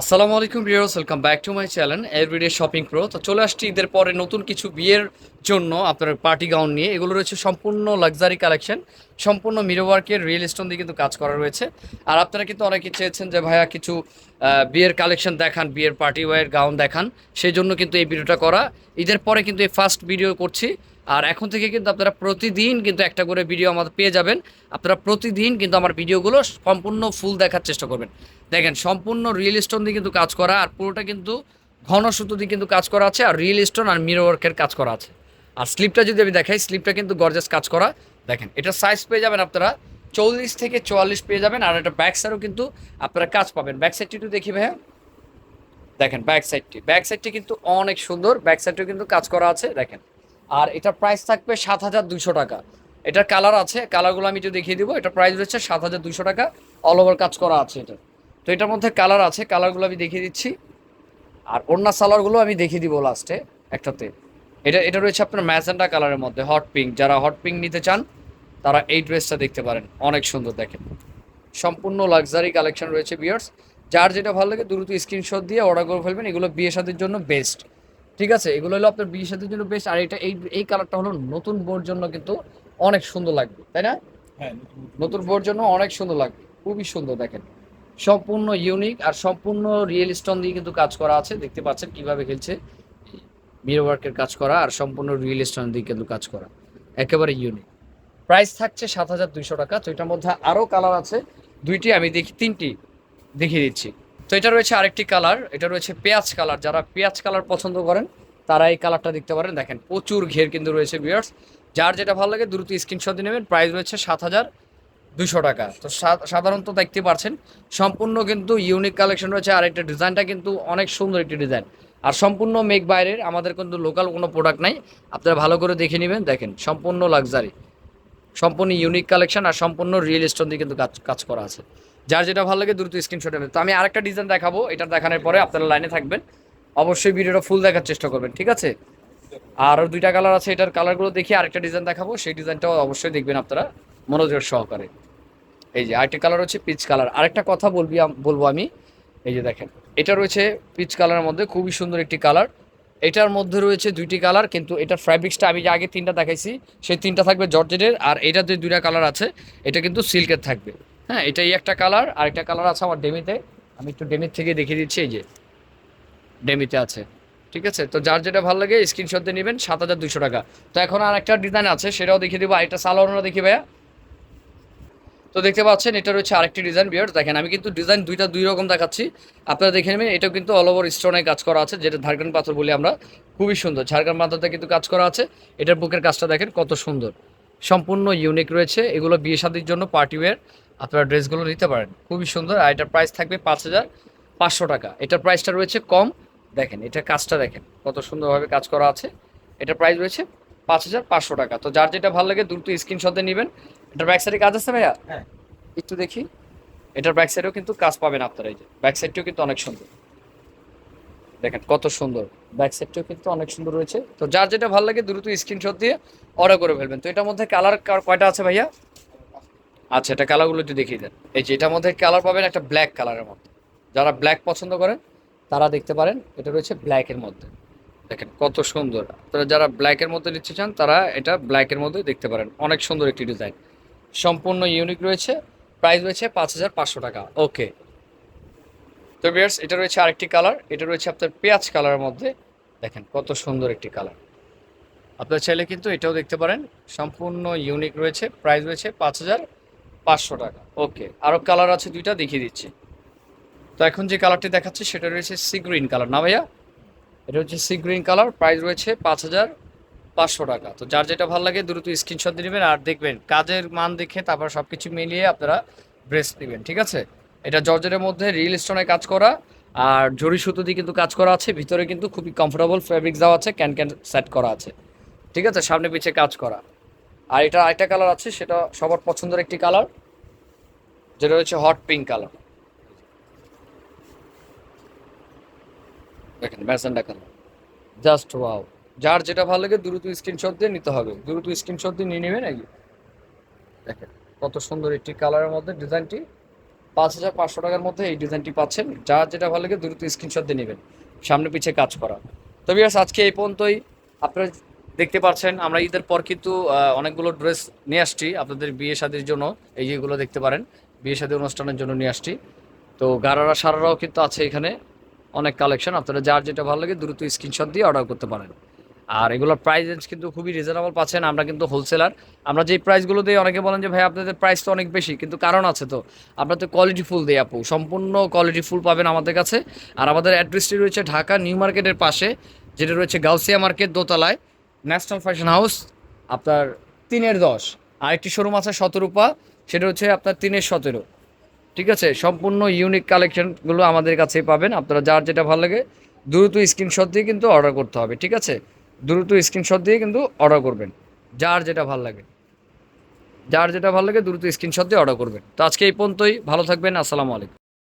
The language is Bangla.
আসসালামু আলাইকুম viewers welcome back to my channel everyday shopping pro তো চলে আসছি ঈদের পরে নতুন কিছু বিয়ের জন্য আপনার পার্টি গাউন নিয়ে। এগুলো রয়েছে সম্পূর্ণ লাক্সারি কালেকশন সম্পূর্ণ মিরো ওয়ার্কের রিয়েল স্টোন দিয়ে কিন্তু কাজ করা রয়েছে। আর আপনারা কিন্তু অনেকে চেয়েছেন যে, ভাইয়া, কিছু বিয়ের কালেকশন দেখান, বিয়ের পার্টি ওয়ার গাউন দেখান। সেই জন্য কিন্তু এই ভিডিওটা করা। ঈদের পরে কিন্তু এই ফার্স্ট ভিডিও করছি। আর এখন থেকে কিন্তু আপনারা প্রতিদিন কিন্তু একটা করে ভিডিও আমাদের পেয়ে যাবেন। আপনারা প্রতিদিন কিন্তু আমার ভিডিওগুলো সম্পূর্ণ ফুল দেখার চেষ্টা করবেন। দেখেন, সম্পূর্ণ রিয়েল স্টোন দিয়ে কিন্তু কাজ করা, আর পুরোটা কিন্তু ঘন সুতো দিয়ে কিন্তু কাজ করা আছে, আর রিয়েল স্টোন আর মিরর ওয়ার্কের কাজ করা আছে। আর স্লিপটা যদি আমি দেখাই স্লিপটা কিন্তু গর্জাস কাজ করা। দেখেন, এটা সাইজ পেয়ে যাবেন আপনারা চল্লিশ থেকে চুয়াল্লিশ পেয়ে যাবেন, আর এটা ব্যাক সাইডও কিন্তু আপনারা কাজ পাবেন। ব্যাক সাইডটি একটু দেখি ভাইয়া। দেখেন ব্যাক সাইডটি ব্যাক সাইডটি কিন্তু অনেক সুন্দর ব্যাক সাইডটিও কিন্তু কাজ করা আছে, দেখেন। আর এটার প্রাইস থাকবে সাত হাজার দুশো টাকা। এটার কালার আছে কালারগুলো আমি একটু দেখিয়ে দিব। এটা প্রাইস রয়েছে সাত হাজার দুশো টাকা। অল ওভার কাজ করা আছে এটা। তো এটার মধ্যে কালার আছে কালারগুলো আমি দেখিয়ে দিচ্ছি। আর অন্য সালারগুলো আমি দেখিয়ে দিব লাস্টে একটাতে। এটা এটা রয়েছে আপনার ম্যাজেন্ডা কালারের মধ্যে হট পিঙ্ক যারা হট পিঙ্ক নিতে চান তারা এই ড্রেসটা দেখতে পারেন। অনেক সুন্দর দেখেন। সম্পূর্ণ লাক্সারি কালেকশন রয়েছে বিয়ার্স যার যেটা ভালো লাগে দ্রুত স্ক্রিনশট দিয়ে অর্ডার করে ফেলবেন। এগুলো বিয়ে শাদির জন্য বেস্ট ঠিক আছে? এগুলো হলো আপনার বিয়ে শাদির জন্য বেস্ট আর এটা এই এই কালারটা হলো নতুন বোর জন্য কিন্তু অনেক সুন্দর লাগবে। তাই না? হ্যাঁ নতুন বোর জন্য অনেক সুন্দর লাগবে। খুবই সুন্দর দেখেন। সম্পূর্ণ ইউনিক আর সম্পূর্ণ রিয়েল স্টোন দিয়ে কিন্তু কাজ করা আছে। দেখতে পাচ্ছেন কীভাবে খেলছে। মিরর ওয়ার্কের কাজ করা আর সম্পূর্ণ রিয়েল স্টোন দিয়ে কিন্তু কাজ করা। একেবারে ইউনিক প্রাইস থাকছে সাত হাজার দুইশো টাকা। তো এটার মধ্যে আরও কালার আছে। দুইটি আমি দেখি, তিনটি দেখিয়ে দিচ্ছি। তো এটা রয়েছে আরেকটি কালার এটা রয়েছে পেঁয়াজ কালার যারা পেঁয়াজ কালার পছন্দ করেন, তারা এই কালারটা দেখতে পারেন। দেখেন প্রচুর ঘের কিন্তু রয়েছে বিয়ার্স যার যেটা ভালো লাগে, দ্রুত স্ক্রিনশট নেবেন। প্রাইস রয়েছে সাত হাজার দুশো টাকা। তো সাধারণত দেখতে পাচ্ছেন সম্পূর্ণ কিন্তু ইউনিক কালেকশন রয়েছে। আর একটা ডিজাইনটা কিন্তু অনেক সুন্দর একটি ডিজাইন। আর সম্পূর্ণ মেক বাইরের, আমাদের কিন্তু লোকাল কোনো প্রোডাক্ট নাই। আপনারা ভালো করে দেখে নেবেন, দেখেন, সম্পূর্ণ লাক্সারি সম্পূর্ণ ইউনিক কালেকশন আর সম্পূর্ণ রিয়েল স্টোন দিয়ে কিন্তু কাজ কাজ করা আছে। যার যেটা ভালো লাগে দ্রুত স্ক্রিনশট নেবেন। তো আমি আরেকটা ডিজাইন দেখাবো, এটা দেখানোর পরে আপনারা লাইনে থাকবেন। অবশ্যই ভিডিওটা ফুল দেখার চেষ্টা করবেন, ঠিক আছে? আর দুইটা কালার আছে, এটার কালারগুলো দেখি আরেকটা ডিজাইন দেখাবো। সেই ডিজাইনটাও অবশ্যই দেখবেন আপনারা। মনোযোগ সহকারে। এই যে আরেকটা কালার হচ্ছে পিচ কালার আরেকটা কথা বলবি বলব আমি, এই যে দেখেন, এটা রয়েছে পিচ কালারের মধ্যে, খুবই সুন্দর একটি কালার এটার মধ্যে রয়েছে দুইটি কালার কিন্তু এটার ফ্যাব্রিক্সটা আমি যে আগে তিনটা দেখাইছি, সেই তিনটা থাকবে জর্জেটের, আর এটাতে দুইটা কালার আছে, এটা কিন্তু সিল্কের থাকবে। হ্যাঁ এটাই একটা কালার আর একটা কালার আছে আমার ডেমিতে। আমি একটু ডেমির থেকে দেখিয়ে দিচ্ছি, এই যে ডেমিতে আছে, ঠিক আছে? তো যার যেটা ভালো লাগে স্ক্রিনশট দিয়ে নেবেন, সাত হাজার দুশো টাকা। তো এখন আর একটা ডিজাইন আছে, সেটাও দেখিয়ে দেবো, আরেকটা সালোয়ারও দেখি ভাইয়া। তো দেখতে পাচ্ছেন, এটা রয়েছে আরেকটি ডিজাইন বিয়ার দেখেন, আমি কিন্তু ডিজাইন দুইটা দুই রকম দেখাচ্ছি। আপনারা দেখে নেবেন, এটাও কিন্তু অল ওভার স্টোনে কাজ করা আছে, যেটা ঝাড়খান পাথর বলি আমরা। খুবই সুন্দর। ঝাড়খান পাথরতে কিন্তু কাজ করা আছে। এটার বুকের কাজটা দেখেন, কত সুন্দর। সম্পূর্ণ ইউনিক রয়েছে। এগুলো বিয়ে শাদির জন্য পার্টি ওয়্যার আপনারা ড্রেসগুলো নিতে পারেন। খুবই সুন্দর। আর এটার প্রাইস থাকবে পাঁচ হাজার পাঁচশো টাকা। এটার প্রাইসটা রয়েছে কম। দেখেন এটা কাজটা দেখেন, কত সুন্দরভাবে কাজ করা আছে। এটার প্রাইস রয়েছে পাঁচ হাজার পাঁচশো টাকা। তো যার যেটা ভালো লাগে, দ্রুত স্ক্রিনশটে নেবেন। এটার ব্যাক সাইডে কাজ আছে ভাইয়া? হ্যাঁ। একটু দেখি। এটার ব্যাক সাইডেও কিন্তু কাজ পাবেন আপনারা এই যে। ব্যাক সাইডটিও কিন্তু অনেক সুন্দর। দেখেন কত সুন্দর। ব্যাক সাইডটিও কিন্তু অনেক সুন্দর রয়েছে। তো যার যেটা ভালো লাগে দ্রুত স্ক্রিনশট দিয়ে অর্ডার করে ফেলবেন। তো এটার মধ্যে কালার কয়টা আছে ভাইয়া? আচ্ছা এটা কালারগুলো একটু দেখিয়ে দেন। এই যে এটার মধ্যে কালার পাবেন একটা ব্ল্যাক কালারের মধ্যে। যারা ব্ল্যাক পছন্দ করেন তারা দেখতে পারেন এটা রয়েছে ব্ল্যাকের মধ্যে। দেখেন কত সুন্দর। আপনারা যারা ব্ল্যাকের মধ্যে নিতে চান তারা এটা ব্ল্যাকের মধ্যে দেখতে পারেন। অনেক সুন্দর একটি ডিজাইন সম্পূর্ণ ইউনিক রয়েছে। প্রাইস রয়েছে পাঁচ হাজার পাঁচশো টাকা। ওকে তো বিয়ার্স এটা রয়েছে আরেকটি কালার এটা রয়েছে আপনার পেঁয়াজ কালারের মধ্যে। দেখেন কত সুন্দর একটি কালার আপনার চাইলে কিন্তু এটাও দেখতে পারেন। সম্পূর্ণ ইউনিক রয়েছে। প্রাইস রয়েছে পাঁচ হাজার পাঁচশো টাকা। ওকে আরও কালার আছে দুইটা, দেখিয়ে দিচ্ছি। তো এখন যে কালারটি দেখাচ্ছি, সেটা রয়েছে সি গ্রিন কালার না ভাইয়া? এটা হচ্ছে সি গ্রিন কালার প্রাইস রয়েছে পাঁচ হাজার পাঁচশো টাকা। তো যার যেটা ভালো লাগে দ্রুত স্ক্রিনশট দিয়ে নেবেন আর দেখবেন কাজের মান দেখে তারপর সব কিছু মিলিয়ে আপনারা ড্রেস নেবেন, ঠিক আছে? এটা জর্জের মধ্যে রিয়েল স্টোনে কাজ করা আর জরি সুতো দিয়ে কিন্তু কাজ করা আছে। ভিতরে কিন্তু খুবই কমফোর্টেবল ফ্যাব্রিক দেওয়া আছে ক্যান ক্যান সেট করা আছে। ঠিক আছে? সামনে পিছিয়ে কাজ করা। আর এটা আরেকটা কালার আছে, সেটা সবার পছন্দের একটি কালার যেটা হচ্ছে হট পিঙ্ক কালার দেখেন ম্যাসেন্ডা কালার জাস্ট ওয়াও যার যেটা ভালো লাগে দ্রুত স্ক্রিনশট দিয়ে নিতে হবে। দ্রুত স্ক্রিনশট দিয়ে নিয়ে নেবেন নাকি দেখেন, কত সুন্দর একটি কালারের মধ্যে ডিজাইনটি পাঁচ হাজার পাঁচশো টাকার মধ্যে এই ডিজাইনটি পাচ্ছেন। যার যেটা ভালো লাগে দ্রুত স্ক্রিনশট দিয়ে নেবেন। সামনে পিছে কাজ করা। তো বিয়ার্স আজকে এই পর্যন্তই। আপনারা দেখতে পাচ্ছেন, আমরা ঈদের পর কিন্তু অনেকগুলো ড্রেস নিয়ে আসছি। আপনাদের বিয়ে শাদির জন্য এই যেগুলো দেখতে পারেন। বিয়ে শাদী অনুষ্ঠানের জন্য নিয়ে আসছি। তো গারারা, সারারাও কিন্তু আছে এখানে। অনেক কালেকশন আপনারা যার যেটা ভালো লাগে দ্রুত স্ক্রিনশট দিয়ে অর্ডার করতে পারেন। আর এগুলোর প্রাইস রেঞ্জ কিন্তু খুবই রিজনেবল পাচ্ছেন আমরা কিন্তু হোলসেলার আমরা যেই প্রাইসগুলো দিই, অনেকে বলেন যে, ভাই, আপনাদের প্রাইস তো অনেক বেশি। কিন্তু কারণ আছে তো, আমরা তো কোয়ালিটি ফুল দিই আপু। সম্পূর্ণ কোয়ালিটি ফুল পাবেন আমাদের কাছে। আর আমাদের অ্যাড্রেসটি রয়েছে ঢাকা নিউ মার্কেটের পাশে, যেটা রয়েছে গাউসিয়া মার্কেট দোতলায়। ন্যাশনাল ফ্যাশন হাউস আপনার তিনের দশ। আরেকটি শোরুম আছে সতেরোপা সেটা হচ্ছে আপনার তিনের সতেরো। ঠিক আছে? সম্পূর্ণ ইউনিক কালেকশনগুলো আমাদের কাছেই পাবেন। আপনারা যার যেটা ভালো লাগে, দ্রুত স্ক্রিনশট দিয়ে কিন্তু অর্ডার করতে হবে। ঠিক আছে? দ্রুত স্ক্রিনশট দিয়ে কিন্তু অর্ডার করবেন। যার যেটা ভালো লাগে। যার যেটা ভালো লাগে দ্রুত স্ক্রিনশট দিয়ে অর্ডার করবেন। তো আজকে এই পর্যন্তই। ভালো থাকবেন। আসসালামু আলাইকুম।